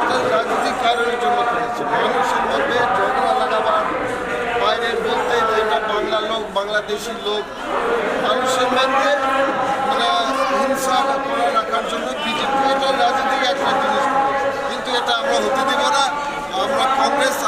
সেটা রাজনৈতিক কারণের জন্য করেছে মানুষের মধ্যে ঝগড়া লাগাবার বাইরের বলতে এটা বাংলা লোক, বাংলাদেশি লোক, মানুষের মধ্যে মানে হিংসা রাখার জন্য বিজেপি এটা রাজনীতির একটা জিনিস। কিন্তু এটা আমরা হতে দেব না। আমরা কংগ্রেস